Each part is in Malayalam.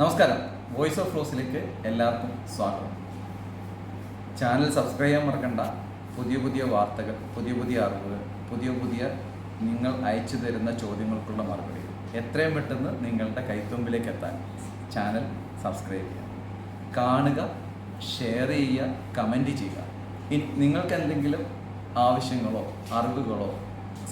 നമസ്കാരം. വോയിസ് ഓഫ് റോസിലേക്ക് എല്ലാവർക്കും സ്വാഗതം. ചാനൽ സബ്സ്ക്രൈബ് ചെയ്യാൻ മറക്കണ്ട. പുതിയ പുതിയ വാർത്തകൾ പുതിയ പുതിയ അറിവുകൾ പുതിയ പുതിയ നിങ്ങൾ അയച്ചു തരുന്ന ചോദ്യങ്ങൾക്കുള്ള മറുപടി. എത്രയും പെട്ടെന്ന് നിങ്ങളുടെ കൈത്തുമ്പിലേക്ക് എത്താൻ ചാനൽ സബ്സ്ക്രൈബ് ചെയ്യുക. കാണുക ഷെയർ ചെയ്യുക കമന്റ് ചെയ്യുക. നിങ്ങൾക്ക് എന്തെങ്കിലും ആവശ്യങ്ങളോ അറിവുകളോ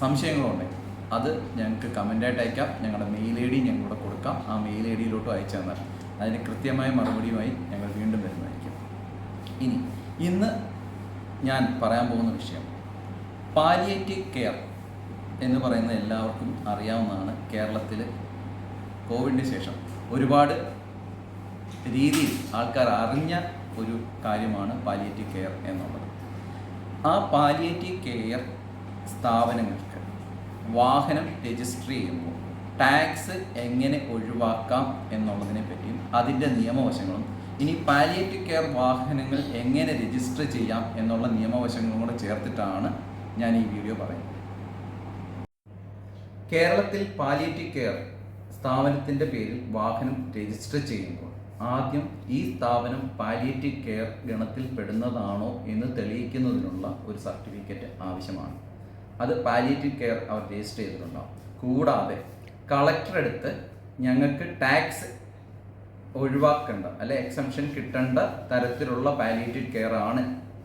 സംശയങ്ങളോ ഉണ്ടെങ്കിൽ അത് ഞങ്ങൾക്ക് കമന്റായിട്ട് അയക്കാം. ഞങ്ങളുടെ മെയിൽ ഐ ഡി ഞങ്ങളുടെ കൊടുക്കാം. ആ മെയിൽ ഐ ഡിയിലോട്ട് അയച്ചു തന്നാൽ അതിന് കൃത്യമായ മറുപടിയുമായി ഞങ്ങൾ വീണ്ടും വരുന്നതായിരിക്കും. ഇനി ഇന്ന് ഞാൻ പറയാൻ പോകുന്ന വിഷയം. പാലിയേറ്റീവ് കെയർ എന്ന് പറയുന്നത് എല്ലാവർക്കും അറിയാവുന്നതാണ്. കേരളത്തിൽ കോവിഡിന് ശേഷം ഒരുപാട് രീതിയിൽ ആൾക്കാർ അറിഞ്ഞ ഒരു കാര്യമാണ് പാലിയേറ്റീവ് കെയർ എന്നുള്ളത്. ആ പാലിയേറ്റീവ് കെയർ സ്ഥാപനങ്ങൾക്ക് വാഹനം രജിസ്റ്റർ ചെയ്യുമ്പോൾ ടാക്സ് എങ്ങനെ ഒഴിവാക്കാം എന്നുള്ളതിനെ പറ്റിയും അതിന്റെ നിയമവശങ്ങളും ഇനി പാലിയേറ്റീവ് കെയർ വാഹനങ്ങൾ എങ്ങനെ രജിസ്റ്റർ ചെയ്യാം എന്നുള്ള നിയമവശങ്ങളും കൂടെ ചേർത്തിട്ടാണ് ഞാൻ ഈ വീഡിയോ പറയുന്നത്. കേരളത്തിൽ പാലിയേറ്റീവ് കെയർ സ്ഥാപനത്തിന്റെ പേരിൽ വാഹനം രജിസ്റ്റർ ചെയ്യുമ്പോൾ ആദ്യം ഈ സ്ഥാപനം പാലിയേറ്റീവ് കെയർ ഗണത്തിൽ പെടുന്നതാണോ എന്ന് തെളിയിക്കുന്നതിനുള്ള ഒരു സർട്ടിഫിക്കറ്റ് ആവശ്യമാണ്. അത് പാലിയേറ്റീവ് കെയർ അവർ രജിസ്റ്റർ ചെയ്തിട്ടുണ്ടാവും. കൂടാതെ കളക്ടർ അടുത്ത് ഞങ്ങൾക്ക് ടാക്സ് ഒഴിവാക്കേണ്ട അല്ലെ എക്സംഷൻ കിട്ടേണ്ട തരത്തിലുള്ള പാലിയേറ്റീവ് കെയർ ആണ്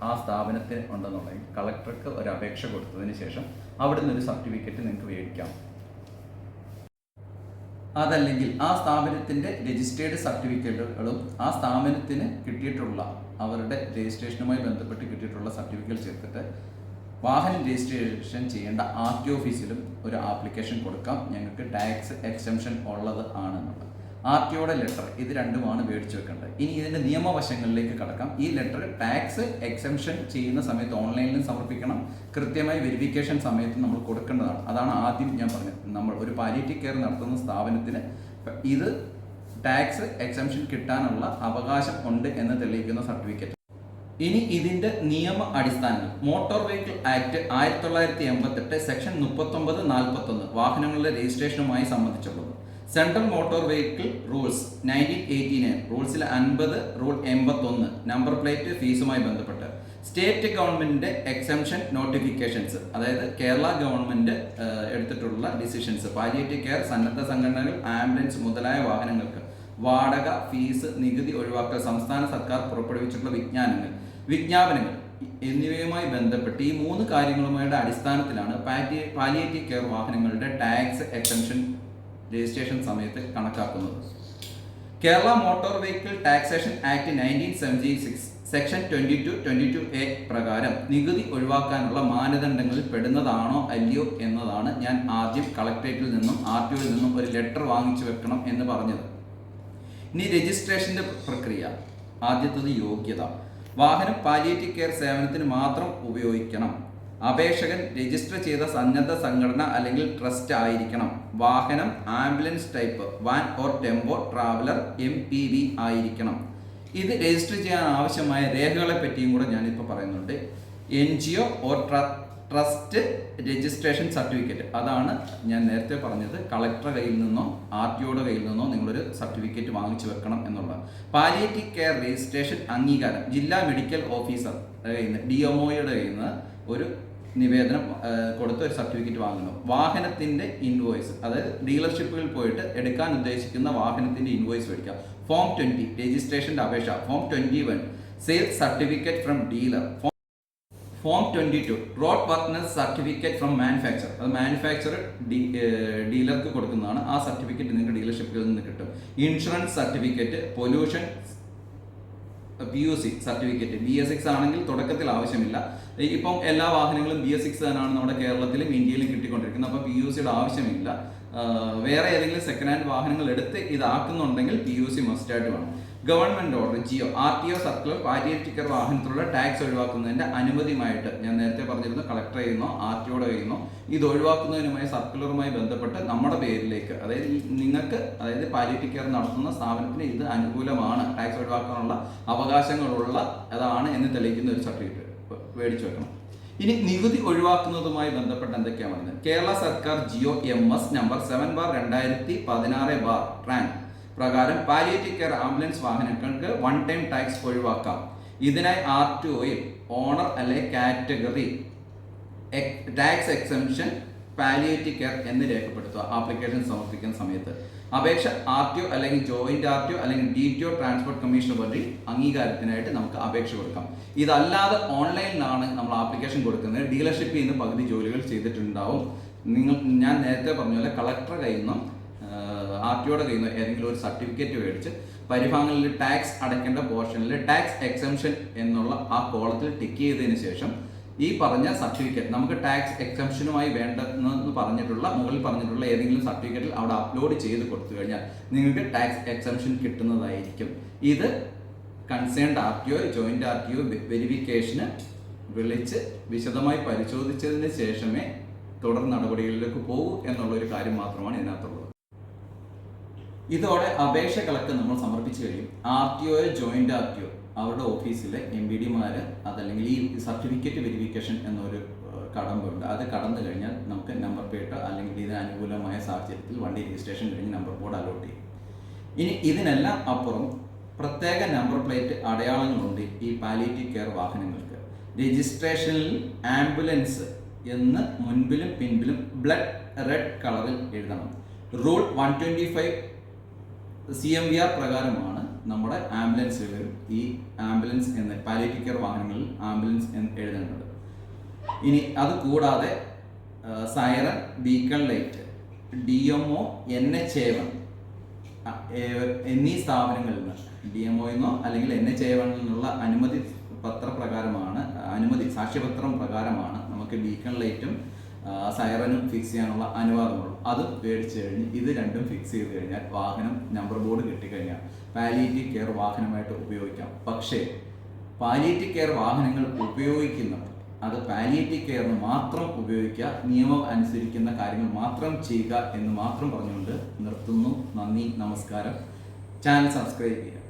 ആ സ്ഥാപനത്തിന് ഉണ്ടെന്നുണ്ടെങ്കിൽ കളക്ടർക്ക് ഒരു അപേക്ഷ കൊടുത്തതിന് ശേഷം അവിടുന്ന് ഒരു സർട്ടിഫിക്കറ്റ് നിങ്ങൾക്ക് മേടിക്കാം. അതല്ലെങ്കിൽ ആ സ്ഥാപനത്തിന്റെ രജിസ്റ്റേർഡ് സർട്ടിഫിക്കറ്റുകളും ആ സ്ഥാപനത്തിന് കിട്ടിയിട്ടുള്ള അവരുടെ രജിസ്ട്രേഷനുമായി ബന്ധപ്പെട്ട് കിട്ടിയിട്ടുള്ള സർട്ടിഫിക്കറ്റ് ചേർത്തിട്ട് വാഹനം രജിസ്ട്രേഷൻ ചെയ്യേണ്ട ആർ ടി ഓഫീസിലും ഒരു ആപ്ലിക്കേഷൻ കൊടുക്കാം. ഞങ്ങൾക്ക് ടാക്സ് എക്സംഷൻ ഉള്ളത് ആണെന്നുള്ളത്. ആർ ടി ഒയുടെ ലെറ്റർ ഇത് രണ്ടുമാണ് മേടിച്ചു വെക്കേണ്ടത്. ഇനി ഇതിന്റെ നിയമവശങ്ങളിലേക്ക് കടക്കാം. ഈ ലെറ്റർ ടാക്സ് എക്സംഷൻ ചെയ്യുന്ന സമയത്ത് ഓൺലൈനിലും സമർപ്പിക്കണം. കൃത്യമായി വെരിഫിക്കേഷൻ സമയത്ത് നമ്മൾ കൊടുക്കേണ്ടതാണ്. അതാണ് ആദ്യം ഞാൻ പറഞ്ഞത്. നമ്മൾ ഒരു പാലിയേറ്റീവ് കെയർ നടത്തുന്ന സ്ഥാപനത്തിന് ഇത് ടാക്സ് എക്സംഷൻ കിട്ടാനുള്ള അവകാശം ഉണ്ട് എന്ന് തെളിയിക്കുന്ന സർട്ടിഫിക്കറ്റ്. ഇനി ഇതിന്റെ നിയമ അടിസ്ഥാനങ്ങൾ. മോട്ടോർ വെഹിക്കിൾ ആക്ട് ആയിരത്തി തൊള്ളായിരത്തി എൺപത്തെട്ട് സെക്ഷൻ മുപ്പത്തൊമ്പത് നാൽപ്പത്തൊന്ന് വാഹനങ്ങളുടെ രജിസ്ട്രേഷനുമായി സംബന്ധിച്ചുള്ളത്. Central motor vehicle rules nineteen eighty nine റൂൾസിൽ അൻപത് റൂൾ എൺപത്തൊന്ന് നമ്പർ പ്ലേറ്റ് ഫീസുമായി ബന്ധപ്പെട്ട് സ്റ്റേറ്റ് ഗവൺമെന്റിന്റെ എക്സംഷൻ നോട്ടിഫിക്കേഷൻസ് അതായത് കേരള ഗവൺമെന്റ് എടുത്തിട്ടുള്ള ഡിസിഷൻസ് പാലിയേറ്റീവ് കെയർ സന്നദ്ധ സംഘടനകൾ ആംബുലൻസ് മുതലായ വാഹനങ്ങൾക്ക് വാടക ഫീസ് നികുതി ഒഴിവാക്കൽ സംസ്ഥാന സർക്കാർ പുറപ്പെടുവിച്ചിട്ടുള്ള വിജ്ഞാനങ്ങൾ വിജ്ഞാപനങ്ങൾ എന്നിവയുമായി ബന്ധപ്പെട്ട് ഈ മൂന്ന് കാര്യങ്ങളുമായുടെ അടിസ്ഥാനത്തിലാണ് പാറ്റി- പാലിയേറ്റീവ് കെയർ വാഹനങ്ങളുടെ ടാക്സ് എക്സംഷൻ രജിസ്ട്രേഷൻ സമയത്ത് കണക്കാക്കുന്നത്. Kerala motor vehicle taxation act nineteen seventy six section twenty two twenty two A പ്രകാരം നികുതി ഒഴിവാക്കാനുള്ള മാനദണ്ഡങ്ങളിൽ പെടുന്നതാണോ അല്ലയോ എന്നതാണ് ഞാൻ ആദ്യം കളക്ടറേറ്റിൽ നിന്നും ആർ ടി ഒയിൽ നിന്നും ഒരു ലെറ്റർ വാങ്ങിച്ചു വെക്കണം എന്ന് പറഞ്ഞത്. ഇനി രജിസ്ട്രേഷന്റെ പ്രക്രിയ ആദ്യത്തത് യോഗ്യത. വാഹനം പാലിയേറ്റീവ് കെയർ സേവനത്തിന് മാത്രം ഉപയോഗിക്കണം. അപേക്ഷകൻ രജിസ്റ്റർ ചെയ്ത സന്നദ്ധ സംഘടന അല്ലെങ്കിൽ ട്രസ്റ്റ് ആയിരിക്കണം. വാഹനം ambulance type van or tempo traveller M P V ആയിരിക്കണം. ഇത് രജിസ്റ്റർ ചെയ്യാൻ ആവശ്യമായ രേഖകളെ പറ്റിയും കൂടെ ഞാനിപ്പോൾ പറയുന്നുണ്ട്. N G O or trust registration certificate അതാണ് ഞാൻ നേരത്തെ പറഞ്ഞത്. കളക്ടറുടെ കയ്യിൽ നിന്നോ ആർ ടി ഒയുടെ കയ്യിൽ നിന്നോ നിങ്ങളൊരു സർട്ടിഫിക്കറ്റ് വാങ്ങിച്ചു വെക്കണം എന്നുള്ളത്. പാലിയേറ്റീവ് കെയർ രജിസ്ട്രേഷൻ അംഗീകാരം. ജില്ലാ മെഡിക്കൽ ഓഫീസർ കയ്യിൽ നിന്ന് ഡി കയ്യിൽ നിന്ന് ഒരു നിവേദനം കൊടുത്ത് ഒരു സർട്ടിഫിക്കറ്റ് വാങ്ങണം വാഹനത്തിന്റെ ഇൻവോയ്സ് അതായത് ഡീലർഷിപ്പിൽ പോയിട്ട് എടുക്കാൻ ഉദ്ദേശിക്കുന്ന വാഹനത്തിന്റെ ഇൻവോയ്സ് മേടിക്കാം ഫോം ട്വന്റി രജിസ്ട്രേഷന്റെ അപേക്ഷ. Form twenty one sales certificate from dealer form twenty two road partner certificate from manufacture അത് മാനുഫാക്ചർ ഡീലർക്ക് കൊടുക്കുന്നതാണ്. ആ സർട്ടിഫിക്കറ്റ് നിങ്ങൾക്ക് ഡീലർഷിപ്പിൽ നിന്ന് കിട്ടും. Insurance certificate pollution P U C certificate B S six ആണെങ്കിൽ തുടക്കത്തിൽ ആവശ്യമില്ല. ഇപ്പം എല്ലാ വാഹനങ്ങളും ബി എസ് സിക്സ് തന്നെയാണ് നമ്മുടെ കേരളത്തിലും ഇന്ത്യയിലും കിട്ടിക്കൊണ്ടിരിക്കുന്നത് അപ്പോൾ പി യു സിയുടെ ആവശ്യമില്ല. വേറെ ഏതെങ്കിലും സെക്കൻഡ് ഹാൻഡ് വാഹനങ്ങൾ എടുത്ത് ഇതാക്കുന്നുണ്ടെങ്കിൽ പി യു സി മസ്റ്റായിട്ട് വേണം. Government order G O R T O circular palliative care വാഹനത്തിലുള്ള tax ഒഴിവാക്കുന്നതിന്റെ അനുമതിയുമായിട്ട് ഞാൻ നേരത്തെ പറഞ്ഞിരുന്നു കളക്ടർ ചെയ്യുന്നു ആർ ടി ഒയുടെ ചെയ്യുന്നു ഇത് ഒഴിവാക്കുന്നതിനുമായി സർക്കുലറുമായി ബന്ധപ്പെട്ട് നമ്മുടെ പേരിലേക്ക് അതായത് നിങ്ങൾക്ക് അതായത് പാലിയേറ്റീവ് കെയർ നടത്തുന്ന സ്ഥാപനത്തിന് ഇത് അനുകൂലമാണ്. ടാക്സ് ഒഴിവാക്കാനുള്ള അവകാശങ്ങളുള്ള അതാണ് എന്ന് തെളിയിക്കുന്ന ഒരു സർട്ടിഫിക്കറ്റ് മേടിച്ചു വെക്കണം. ഇനി നികുതി ഒഴിവാക്കുന്നതുമായി ബന്ധപ്പെട്ട് എന്തൊക്കെയാണ് പറയുന്നത് കേരള സർക്കാർ G O M S number seven bar രണ്ടായിരത്തി പതിനാറ് ബാർ ട്രാൻ. പ്രകാരം പാലിയേറ്റീവ് കെയർ ആംബുലൻസ് വാഹനങ്ങൾക്ക് വൺ ടൈം ടാക്സ് ഒഴിവാക്കാം. ഇതിനായി ആർ ടി ഒയിൽ ഓണർ അല്ലെ category tax exemption palliative care എന്ന് രേഖപ്പെടുത്തുക. ആപ്ലിക്കേഷൻ സമർപ്പിക്കുന്ന സമയത്ത്. അപേക്ഷ ആർ ടി അല്ലെങ്കിൽ ജോയിന്റ് ആർ ടി അല്ലെങ്കിൽ D T O transport commission വഴി അംഗീകാരത്തിനായിട്ട് നമുക്ക് അപേക്ഷ കൊടുക്കാം. ഇതല്ലാതെ ഓൺലൈനിലാണ് നമ്മൾ ആപ്ലിക്കേഷൻ കൊടുക്കുന്നത്. ഡീലർഷിപ്പിൽ നിന്ന് പകുതി ജോലികൾ ചെയ്തിട്ടുണ്ടാവും. നിങ്ങൾ ഞാൻ നേരത്തെ പറഞ്ഞ പോലെ കളക്ടർ കയ്യിൽ നിന്നും ആർ ടി കയ്യിൽ നിന്ന് ഏതെങ്കിലും ഒരു സർട്ടിഫിക്കറ്റ് മേടിച്ച് പരിഭാഗങ്ങളിൽ ടാക്സ് അടയ്ക്കേണ്ട പോർഷനിൽ ടാക്സ് എക്സംഷൻ എന്നുള്ള ആ കോളത്തിൽ ടിക്ക് ചെയ്തതിന് ശേഷം ഈ പറഞ്ഞ സർട്ടിഫിക്കറ്റ് നമുക്ക് ടാക്സ് എക്സംഷനുമായി വേണ്ടെന്ന് പറഞ്ഞിട്ടുള്ള മുകളിൽ പറഞ്ഞിട്ടുള്ള ഏതെങ്കിലും സർട്ടിഫിക്കറ്റിൽ അവിടെ അപ്ലോഡ് ചെയ്ത് കൊടുത്തു കഴിഞ്ഞാൽ നിങ്ങൾക്ക് ടാക്സ് എക്സംഷൻ കിട്ടുന്നതായിരിക്കും. ഇത് concerned R T O joint R T O വെരിഫിക്കേഷന് വിളിച്ച് വിശദമായി പരിശോധിച്ചതിന് ശേഷമേ തുടർ നടപടികളിലേക്ക് പോകൂ എന്നുള്ള ഒരു കാര്യം മാത്രമാണ് ഇതിനകത്തുള്ളത്. ഇതോടെ അപേക്ഷകളൊക്കെ നമ്മൾ സമർപ്പിച്ചു കഴിയും R T O joint R T O അവരുടെ ഓഫീസിലെ എം ബി ഡിമാർ അതല്ലെങ്കിൽ ഈ സർട്ടിഫിക്കറ്റ് വെരിഫിക്കേഷൻ എന്നൊരു കടമ്പുണ്ട്. അത് കടന്നു കഴിഞ്ഞാൽ നമുക്ക് നമ്പർ പ്ലേറ്റ് അല്ലെങ്കിൽ ഇതിന് അനുകൂലമായ സാഹചര്യത്തിൽ വണ്ടി രജിസ്ട്രേഷൻ കഴിഞ്ഞ് നമ്പർ ബോർഡ് അലോട്ട് ചെയ്യും. ഇനി ഇതിനെല്ലാം അപ്പുറം പ്രത്യേക നമ്പർ പ്ലേറ്റ് അടയാളങ്ങളുണ്ട് ഈ പാലിയേറ്റീവ് കെയർ വാഹനങ്ങൾക്ക്. രജിസ്ട്രേഷനിൽ ആംബുലൻസ് എന്ന് മുൻപിലും പിൻപിലും ബ്ലഡ് റെഡ് കളറിൽ എഴുതണം. Rule one twenty five C M V R പ്രകാരമാണ് നമ്മുടെ ആംബുലൻസുകളിൽ ഈ ആംബുലൻസ് എന്ന പാലിയേറ്റീവ് കെയർ വാഹനങ്ങളിൽ ആംബുലൻസ് എന്ന് എഴുതേണ്ടത്. ഇനി അത് കൂടാതെ siren beacon light D M O N H A one എന്നീ സ്ഥാപനങ്ങളിൽ നിന്ന് ഡി എം ഒന്നോ അല്ലെങ്കിൽ എൻ എച്ച് എ വണ്ണിൽ നിന്നുള്ള അനുമതി പത്രപ്രകാരമാണ് അനുമതി സാക്ഷ്യപത്രം പ്രകാരമാണ് നമുക്ക് ബീക്കൺ ലൈറ്റും സൈറനും ഫിക്സ് ചെയ്യാനുള്ള അനുവാദമുള്ളൂ. അത് മേടിച്ചു കഴിഞ്ഞ് ഇത് രണ്ടും ഫിക്സ് ചെയ്ത് കഴിഞ്ഞാൽ വാഹനം നമ്പർ ബോർഡ് കിട്ടിക്കഴിഞ്ഞാൽ പാലിയേറ്റീവ് കെയർ വാഹനമായിട്ട് ഉപയോഗിക്കാം. പക്ഷേ പാലിയേറ്റീവ് കെയർ വാഹനങ്ങൾ ഉപയോഗിക്കുന്നവർ അത് പാലിയേറ്റീവ് കെയറിന് മാത്രം ഉപയോഗിക്കുക നിയമം അനുസരിക്കുന്ന കാര്യങ്ങൾ മാത്രം ചെയ്യുക എന്ന് മാത്രം പറഞ്ഞുകൊണ്ട് നിർത്തുന്നു. നന്ദി നമസ്കാരം. ചാനൽ സബ്സ്ക്രൈബ് ചെയ്യുക.